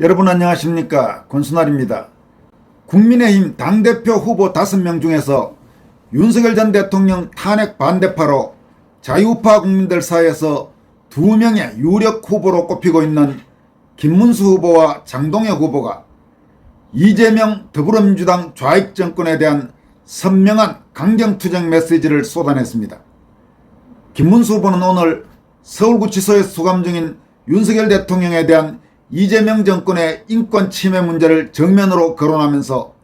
여러분 안녕하십니까 권순알입니다. 국민의힘 당대표 후보 5명 중에서 윤석열 전 대통령 탄핵 반대파로 자유파 국민들 사이에서 두 명의 유력 후보로 꼽히고 있는 김문수 후보와 장동혁 후보가 이재명 더불어민주당 좌익 정권에 대한 선명한 강경투쟁 메시지를 쏟아냈습니다. 김문수 후보는 오늘 서울구치소에 수감 중인 윤석열 대통령에 대한 이재명 정권의 인권 침해 문제를 정면으로 거론하면서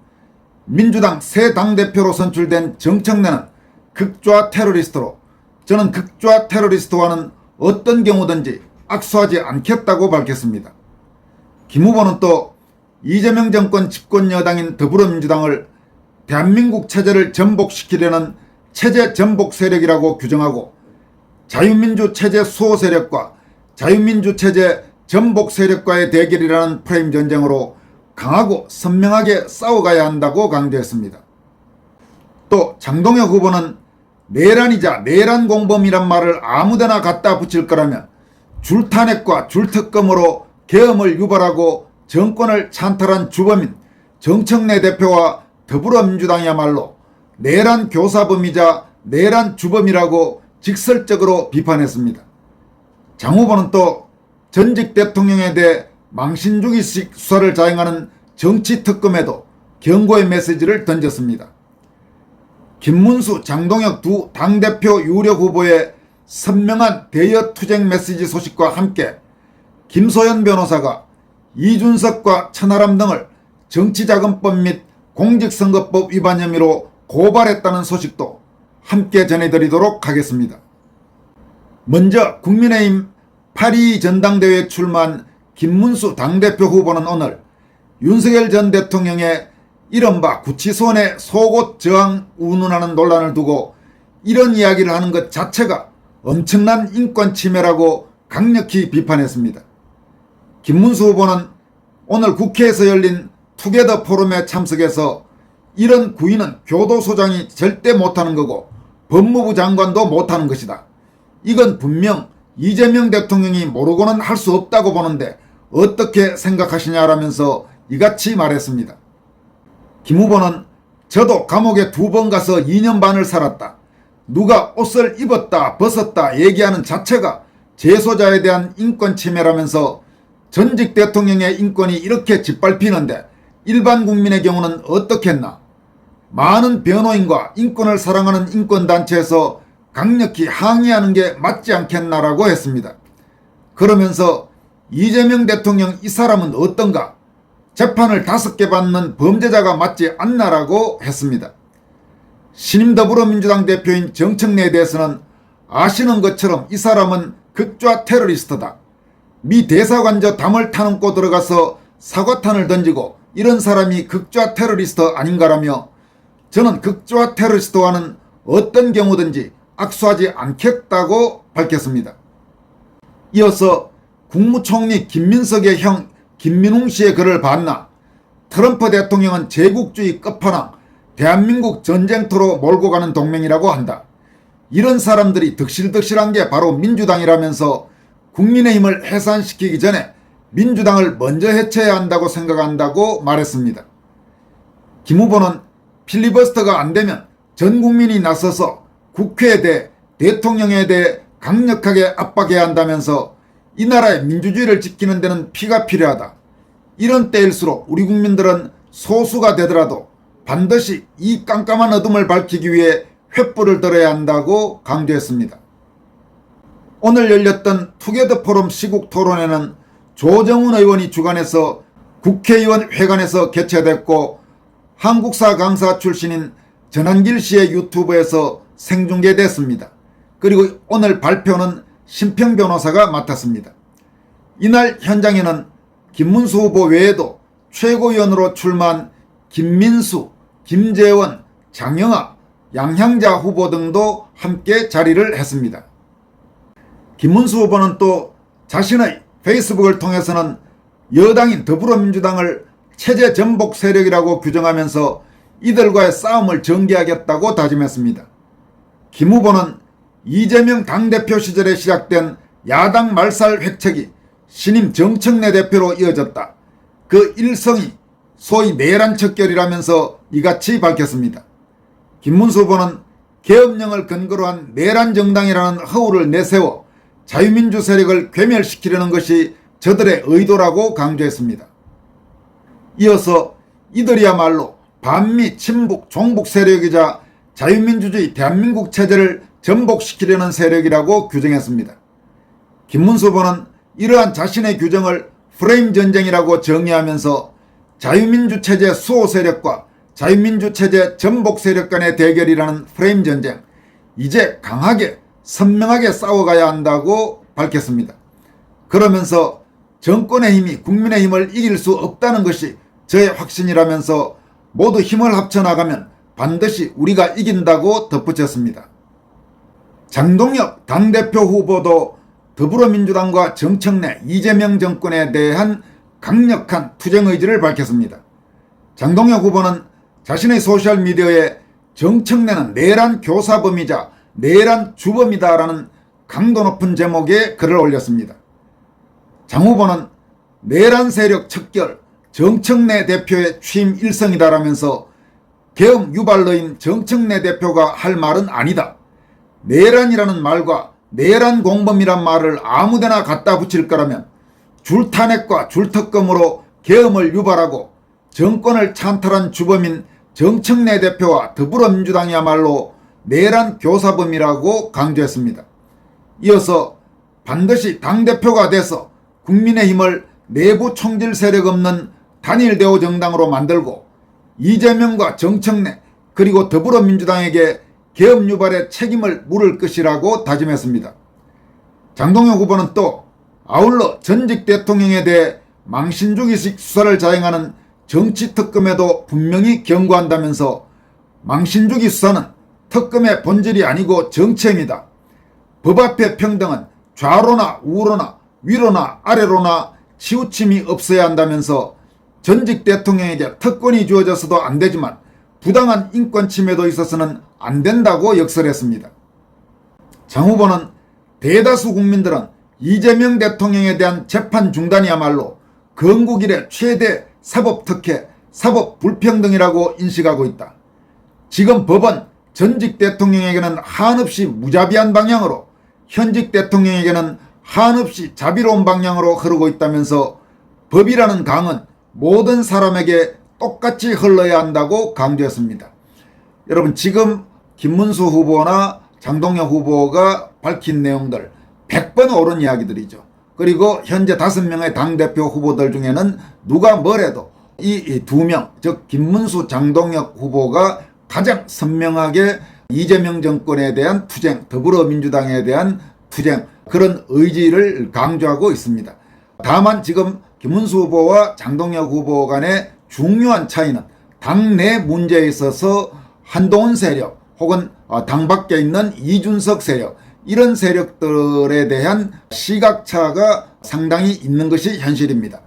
민주당 새 당대표로 선출된 정청래는 극좌 테러리스트로 저는 극좌 테러리스트와는 어떤 경우든지 악수하지 않겠다고 밝혔습니다. 김 후보는 또 이재명 정권 집권 여당인 더불어민주당을 대한민국 체제를 전복시키려는 체제 전복 세력이라고 규정하고 자유민주 체제 수호 세력과 자유민주 체제 전복 세력과의 대결이라는 프레임 전쟁으로 강하고 선명하게 싸워가야 한다고 강조했습니다. 또 장동혁 후보는 내란이자 내란 공범이란 말을 아무데나 갖다 붙일 거라면 줄탄핵과 줄특검으로 계엄을 유발하고 정권을 찬탈한 주범인 정청래 대표와 더불어민주당이야말로 내란 교사범이자 내란 주범이라고 직설적으로 비판했습니다. 장 후보는 또 전직 대통령에 대해 망신주기식 수사를 자행하는 정치특검에도 경고의 메시지를 던졌습니다. 김문수, 장동혁 두 당대표 유력 후보의 선명한 대여 투쟁 메시지 소식과 함께 김소연 변호사가 이준석과 천하람 등을 정치자금법 및 공직선거법 위반 혐의로 고발했다는 소식도 함께 전해드리도록 하겠습니다. 먼저 국민의힘 8.2 전당대회에 출마한 김문수 당대표 후보는 오늘 윤석열 전 대통령의 이른바 구치소내 속옷 저항 운운하는 논란을 두고 이런 이야기를 하는 것 자체가 엄청난 인권 침해라고 강력히 비판했습니다. 김문수 후보는 오늘 국회에서 열린 투게더 포럼에 참석해서 이런 구인은 교도소장이 절대 못하는 거고 법무부 장관도 못하는 것이다. 이건 분명 이재명 대통령이 모르고는 할 수 없다고 보는데 어떻게 생각하시냐라면서 이같이 말했습니다. 김 후보는 저도 감옥에 두 번 가서 2년 반을 살았다. 누가 옷을 입었다 벗었다 얘기하는 자체가 재소자에 대한 인권 침해라면서 전직 대통령의 인권이 이렇게 짓밟히는데 일반 국민의 경우는 어떻겠나. 많은 변호인과 인권을 사랑하는 인권단체에서 강력히 항의하는 게 맞지 않겠나라고 했습니다. 그러면서 이재명 대통령 이 사람은 어떤가? 재판을 다섯 개 받는 범죄자가 맞지 않나라고 했습니다. 신임 더불어민주당 대표인 정청래에 대해서는 아시는 것처럼 이 사람은 극좌 테러리스트다. 미 대사관저 담을 타놓고 들어가서 사과탄을 던지고 이런 사람이 극좌 테러리스트 아닌가라며 저는 극좌 테러리스트와는 어떤 경우든지 악수하지 않겠다고 밝혔습니다. 이어서 국무총리 김민석의 형 김민웅 씨의 글을 봤나 트럼프 대통령은 제국주의 끝판왕 대한민국 전쟁터로 몰고 가는 동맹이라고 한다. 이런 사람들이 득실득실한 게 바로 민주당이라면서 국민의힘을 해산시키기 전에 민주당을 먼저 해체해야 한다고 생각한다고 말했습니다. 김 후보는 필리버스터가 안 되면 전 국민이 나서서 국회에 대해 대통령에 대해 강력하게 압박해야 한다면서 이 나라의 민주주의를 지키는 데는 피가 필요하다. 이런 때일수록 우리 국민들은 소수가 되더라도 반드시 이 깜깜한 어둠을 밝히기 위해 횃불을 들어야 한다고 강조했습니다. 오늘 열렸던 투게더 포럼 시국 토론회는 조정훈 의원이 주관해서 국회의원 회관에서 개최됐고 한국사 강사 출신인 전한길 씨의 유튜브에서 생중계됐습니다. 그리고 오늘 발표는 심평 변호사가 맡았습니다. 이날 현장에는 김문수 후보 외에도 최고위원으로 출마한 김민수, 김재원, 장영아, 양향자 후보 등도 함께 자리를 했습니다. 김문수 후보는 또 자신의 페이스북을 통해서는 여당인 더불어민주당을 체제 전복 세력이라고 규정하면서 이들과의 싸움을 전개하겠다고 다짐했습니다. 김 후보는 이재명 당대표 시절에 시작된 야당 말살 획책이 신임 정청래 대표로 이어졌다. 그 일성이 소위 내란 척결이라면서 이같이 밝혔습니다. 김문수 후보는 계엄령을 근거로 한 내란 정당이라는 허울을 내세워 자유민주 세력을 괴멸시키려는 것이 저들의 의도라고 강조했습니다. 이어서 이들이야말로 반미 친북 종북 세력이자 자유민주주의 대한민국 체제를 전복시키려는 세력이라고 규정했습니다. 김문수 후보는 이러한 자신의 규정을 프레임 전쟁이라고 정의하면서 자유민주 체제 수호 세력과 자유민주 체제 전복 세력 간의 대결이라는 프레임 전쟁, 이제 강하게 선명하게 싸워가야 한다고 밝혔습니다. 그러면서 정권의 힘이 국민의 힘을 이길 수 없다는 것이 저의 확신이라면서 모두 힘을 합쳐 나가면 반드시 우리가 이긴다고 덧붙였습니다. 장동혁 당대표 후보도 더불어민주당과 정청래 이재명 정권에 대한 강력한 투쟁 의지를 밝혔습니다. 장동혁 후보는 자신의 소셜미디어에 정청래는 내란 교사범이자 내란 주범이다라는 강도 높은 제목의 글을 올렸습니다. 장 후보는 내란 세력 척결 정청래 대표의 취임 일성이다라면서 계엄 유발러인 정청래 대표가 할 말은 아니다. 내란이라는 말과 내란 공범이란 말을 아무데나 갖다 붙일 거라면 줄탄핵과 줄특검으로 계엄을 유발하고 정권을 찬탈한 주범인 정청래 대표와 더불어민주당이야말로 내란 교사범이라고 강조했습니다. 이어서 반드시 당대표가 돼서 국민의힘을 내부 총질 세력 없는 단일 대우 정당으로 만들고 이재명과 정청래 그리고 더불어민주당에게 계엄 유발의 책임을 물을 것이라고 다짐했습니다. 장동혁 후보는 또 아울러 전직 대통령에 대해 망신주기식 수사를 자행하는 정치특검에도 분명히 경고한다면서 망신주기 수사는 특검의 본질이 아니고 정치행위다. 법 앞에 평등은 좌로나 우로나 위로나 아래로나 치우침이 없어야 한다면서 전직 대통령에게 특권이 주어져서도 안 되지만 부당한 인권 침해도 있어서는 안 된다고 역설했습니다. 장 후보는 대다수 국민들은 이재명 대통령에 대한 재판 중단이야말로 건국 이래 최대 사법 특혜, 사법 불평등이라고 인식하고 있다. 지금 법은 전직 대통령에게는 한없이 무자비한 방향으로 현직 대통령에게는 한없이 자비로운 방향으로 흐르고 있다면서 법이라는 강은 모든 사람에게 똑같이 흘러야 한다고 강조했습니다. 여러분 지금 김문수 후보나 장동혁 후보가 밝힌 내용들 100번 옳은 이야기들이죠. 그리고 현재 다섯 명의 당대표 후보들 중에는 누가 뭐래도 이 두 명, 즉 김문수 장동혁 후보가 가장 선명하게 이재명 정권에 대한 투쟁, 더불어민주당에 대한 투쟁 그런 의지를 강조하고 있습니다. 다만 지금 김문수 후보와 장동혁 후보 간의 중요한 차이는 당내 문제에 있어서 한동훈 세력 혹은 당 밖에 있는 이준석 세력 이런 세력들에 대한 시각차가 상당히 있는 것이 현실입니다.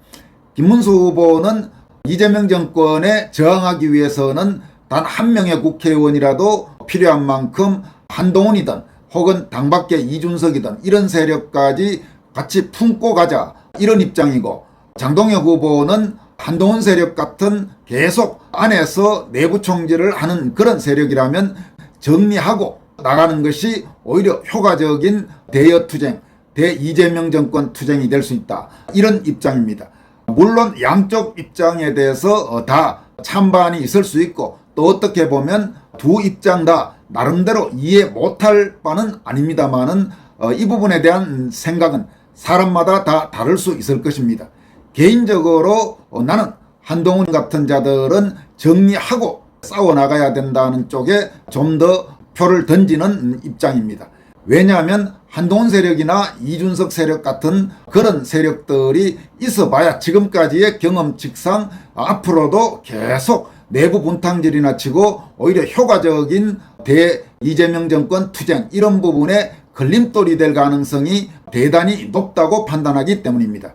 김문수 후보는 이재명 정권에 저항하기 위해서는 단 한 명의 국회의원이라도 필요한 만큼 한동훈이든 혹은 당 밖의 이준석이든 이런 세력까지 같이 품고 가자 이런 입장이고 장동혁 후보는 한동훈 세력 같은 계속 안에서 내부 총질을 하는 그런 세력이라면 정리하고 나가는 것이 오히려 효과적인 대여 투쟁, 대 이재명 정권 투쟁이 될 수 있다. 이런 입장입니다. 물론 양쪽 입장에 대해서 어, 다 찬반이 있을 수 있고 또 어떻게 보면 두 입장 다 나름대로 이해 못할 바는 아닙니다만은 어, 이 부분에 대한 생각은 사람마다 다 다를 수 있을 것입니다. 개인적으로 어, 나는 한동훈 같은 자들은 정리하고 싸워 나가야 된다는 쪽에 좀 더 표를 던지는 입장입니다. 왜냐하면 한동훈 세력이나 이준석 세력 같은 그런 세력들이 있어 봐야 지금까지의 경험칙상 앞으로도 계속 내부 분탕질이나 치고 오히려 효과적인 대 이재명 정권 투쟁 이런 부분에 걸림돌이 될 가능성이 대단히 높다고 판단하기 때문입니다.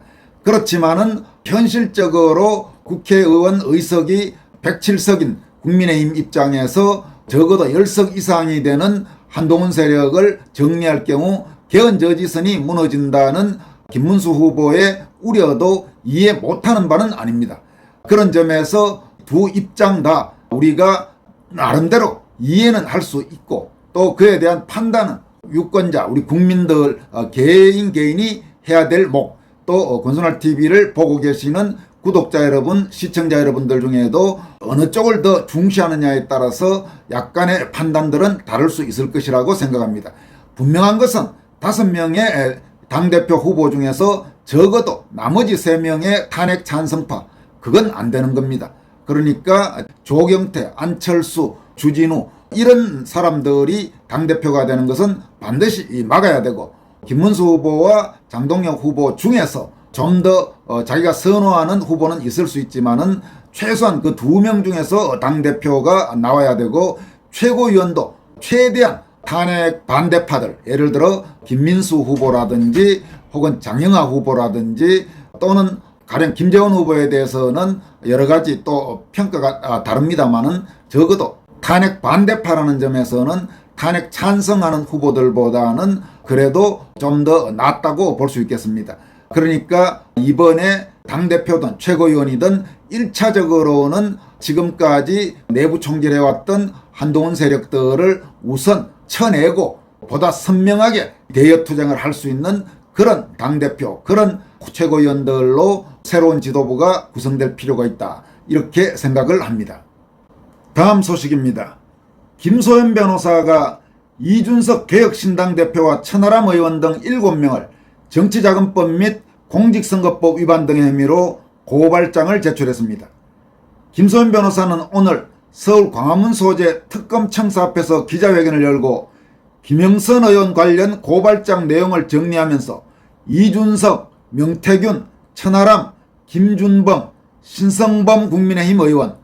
그렇지만은 현실적으로 국회의원 의석이 107석인 국민의힘 입장에서 적어도 10석 이상이 되는 한동훈 세력을 정리할 경우 개헌 저지선이 무너진다는 김문수 후보의 우려도 이해 못하는 바는 아닙니다. 그런 점에서 두 입장 다 우리가 나름대로 이해는 할 수 있고 또 그에 대한 판단은 유권자 우리 국민들 어, 개인 개인이 해야 될 목 또 권순할 TV를 보고 계시는 구독자 여러분, 시청자 여러분들 중에도 어느 쪽을 더 중시하느냐에 따라서 약간의 판단들은 다를 수 있을 것이라고 생각합니다. 분명한 것은 다섯 명의 당대표 후보 중에서 적어도 나머지 세 명의 탄핵 찬성파, 그건 안 되는 겁니다. 그러니까 조경태, 안철수, 주진우 이런 사람들이 당대표가 되는 것은 반드시 막아야 되고 김문수 후보와 장동혁 후보 중에서 좀더 어, 자기가 선호하는 후보는 있을 수 있지만은 최소한 그 두 명 중에서 당 대표가 나와야 되고 최고위원도 최대한 탄핵 반대파들 예를 들어 김민수 후보라든지 혹은 장영하 후보라든지 또는 가령 김재원 후보에 대해서는 여러 가지 또 평가가 아, 다릅니다만은 적어도 탄핵 반대파라는 점에서는 탄핵 찬성하는 후보들보다는 그래도 좀 더 낫다고 볼 수 있겠습니다. 그러니까 이번에 당대표든 최고위원이든 1차적으로는 지금까지 내부 총질해왔던 한동훈 세력들을 우선 쳐내고 보다 선명하게 대여 투쟁을 할 수 있는 그런 당대표, 그런 최고위원들로 새로운 지도부가 구성될 필요가 있다. 이렇게 생각을 합니다. 다음 소식입니다. 김소연 변호사가 이준석 개혁신당 대표와 천하람 의원 등 7명을 정치자금법 및 공직선거법 위반 등의 혐의로 고발장을 제출했습니다. 김소연 변호사는 오늘 서울 광화문 소재 특검 청사 앞에서 기자회견을 열고 김영선 의원 관련 고발장 내용을 정리하면서 이준석, 명태균, 천하람, 김준범, 신성범 국민의힘 의원,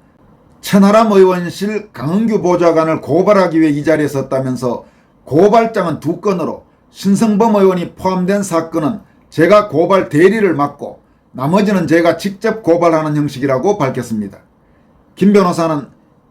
천하람 의원실 강은규 보좌관을 고발하기 위해 이 자리에 섰다면서 고발장은 두 건으로 신성범 의원이 포함된 사건은 제가 고발 대리를 맡고 나머지는 제가 직접 고발하는 형식이라고 밝혔습니다. 김 변호사는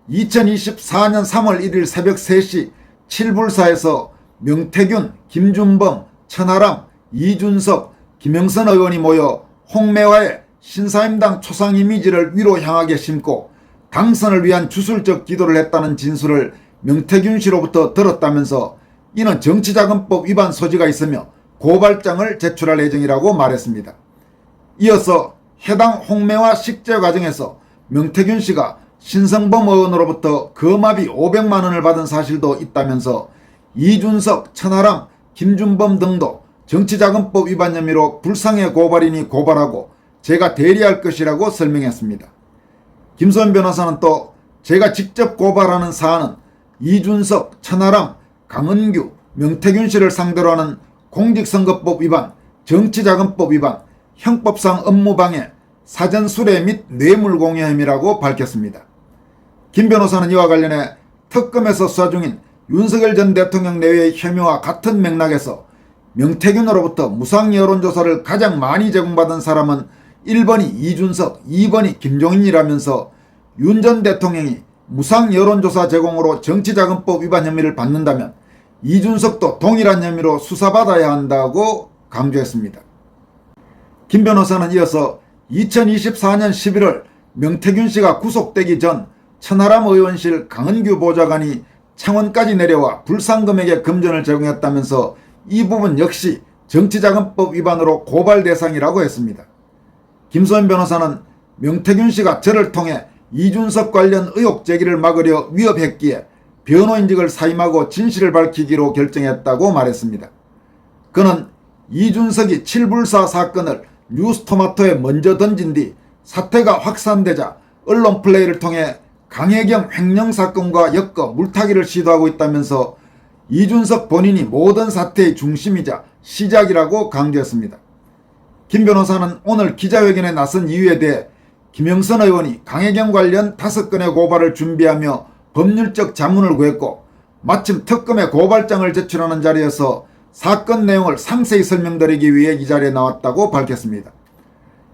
2024년 3월 1일 새벽 3시 7불사에서 명태균, 김준범, 천하람, 이준석, 김영선 의원이 모여 홍매화의 신사임당 초상 이미지를 위로 향하게 심고 당선을 위한 주술적 기도를 했다는 진술을 명태균 씨로부터 들었다면서 이는 정치자금법 위반 소지가 있으며 고발장을 제출할 예정이라고 말했습니다. 이어서 해당 홍매화 식재 과정에서 명태균 씨가 신성범 의원으로부터 거마비 500만 원을 받은 사실도 있다면서 이준석, 천하람, 김준범 등도 정치자금법 위반 혐의로 불상의 고발인이 고발하고 제가 대리할 것이라고 설명했습니다. 김소연 변호사는 또 제가 직접 고발하는 사안은 이준석, 천하람, 강은규, 명태균 씨를 상대로 하는 공직선거법 위반, 정치자금법 위반, 형법상 업무방해, 사전수뢰 및 뇌물공여 혐의라고 밝혔습니다. 김 변호사는 이와 관련해 특검에서 수사 중인 윤석열 전 대통령 내외의 혐의와 같은 맥락에서 명태균으로부터 무상 여론조사를 가장 많이 제공받은 사람은 1번이 이준석, 2번이 김종인이라면서 윤 전 대통령이 무상 여론조사 제공으로 정치자금법 위반 혐의를 받는다면 이준석도 동일한 혐의로 수사받아야 한다고 강조했습니다. 김 변호사는 이어서 2024년 11월 명태균 씨가 구속되기 전 천하람 의원실 강은규 보좌관이 창원까지 내려와 불상금액의 금전을 제공했다면서 이 부분 역시 정치자금법 위반으로 고발 대상이라고 했습니다. 김소연 변호사는 명태균 씨가 저를 통해 이준석 관련 의혹 제기를 막으려 위협했기에 변호인직을 사임하고 진실을 밝히기로 결정했다고 말했습니다. 그는 이준석이 칠불사 사건을 뉴스토마토에 먼저 던진 뒤 사태가 확산되자 언론 플레이를 통해 강혜경 횡령 사건과 엮어 물타기를 시도하고 있다면서 이준석 본인이 모든 사태의 중심이자 시작이라고 강조했습니다. 김 변호사는 오늘 기자회견에 나선 이유에 대해 김영선 의원이 강혜경 관련 다섯 건의 고발을 준비하며 법률적 자문을 구했고 마침 특검의 고발장을 제출하는 자리에서 사건 내용을 상세히 설명드리기 위해 이 자리에 나왔다고 밝혔습니다.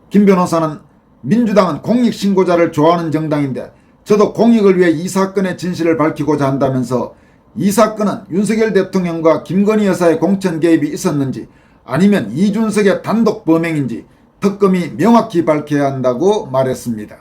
김 변호사는 민주당은 공익신고자를 좋아하는 정당인데 저도 공익을 위해 이 사건의 진실을 밝히고자 한다면서 이 사건은 윤석열 대통령과 김건희 여사의 공천 개입이 있었는지 아니면 이준석의 단독 범행인지 특검이 명확히 밝혀야 한다고 말했습니다.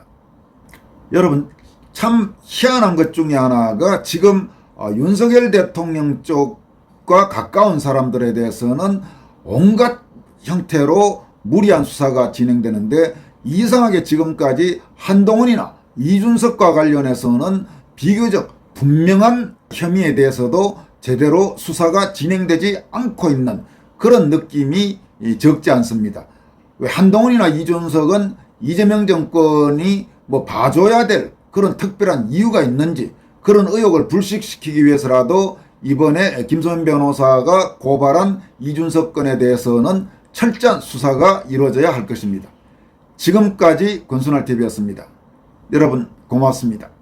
여러분 참 희한한 것 중에 하나가 지금 어, 윤석열 대통령 쪽과 가까운 사람들에 대해서는 온갖 형태로 무리한 수사가 진행되는데 이상하게 지금까지 한동훈이나 이준석과 관련해서는 비교적 분명한 혐의에 대해서도 제대로 수사가 진행되지 않고 있는 그런 느낌이 이, 적지 않습니다. 왜 한동훈이나 이준석은 이재명 정권이 뭐 봐줘야 될 그런 특별한 이유가 있는지 그런 의혹을 불식시키기 위해서라도 이번에 김소연 변호사가 고발한 이준석 건에 대해서는 철저한 수사가 이루어져야 할 것입니다. 지금까지 권순할 TV였습니다. 여러분 고맙습니다.